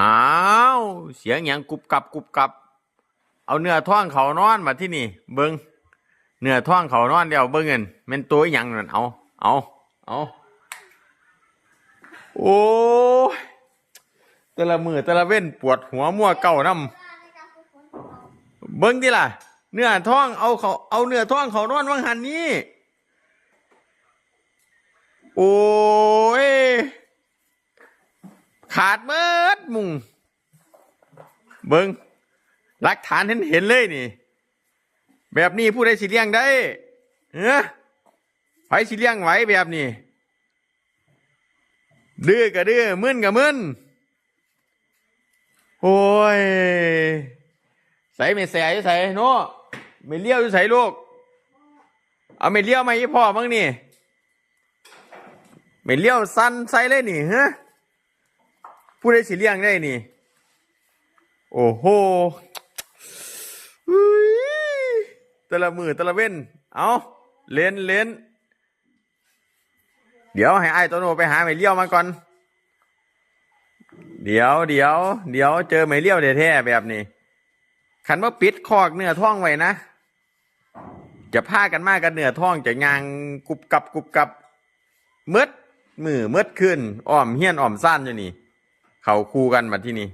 อ้าวเสียงหยังกุบกับกุบกับเอาเนื้อท้องเขานอนมาที่นี่ เบิงเนื้อท้องเขานอนเดียวเบิงเงินแม่นตัวอหยังนั่นเอาเอาเอาโอ้แต่ละมือแต่ละเว้นปวดหัวมั่วเก่าน้ำเบิ้งดิล่ะ เนื้อท้องเอาเขาเอาเนื้อท้องเขานอนวังหันนี้โอ้ย ขาดเมิดมุงเบิงหลักฐานเห็นเห็นเลยนี่ แบบนี้ผู้ใดสิเลี้ยงได้เออไผสิเลี้ยงไหวแบบนี้ดื้อก็ดื้อมึนก็มึนโอ้ยใส่ไม่แสอยู่ใส่โน่ไม่เลี้ยวอยู่ใส่ลูก เอาไม่เลี้ยวมาให้พ่อมั้งนี่ไม่เลี้ยวสั้นใส่เลยนี่ฮะ ผู้ใดสิเลี้ยงได้นี่ โอ้โหอุ๊ยแต่ละมือแต่ละเว้น เอาเล่นเล่นเดี๋ยวให้ไอ้ายโตัวโนไปหาไม่เลี้ยวมาก่อน เดี๋ยวเดี๋ยวเดี๋ยวเจอไม่เลี้ยวแท้ๆแบบนี้ขันว่าปิดคอกเนื้อท้องไว้นะ จะพากันมากกันเนื้อท้องจะยางกุบกับกุบกับมืดมือมืดขึ้นอ้อมเฮี้ยนอ้อมซ่านอยู่นี่ เขาคู่กันมาที่นี่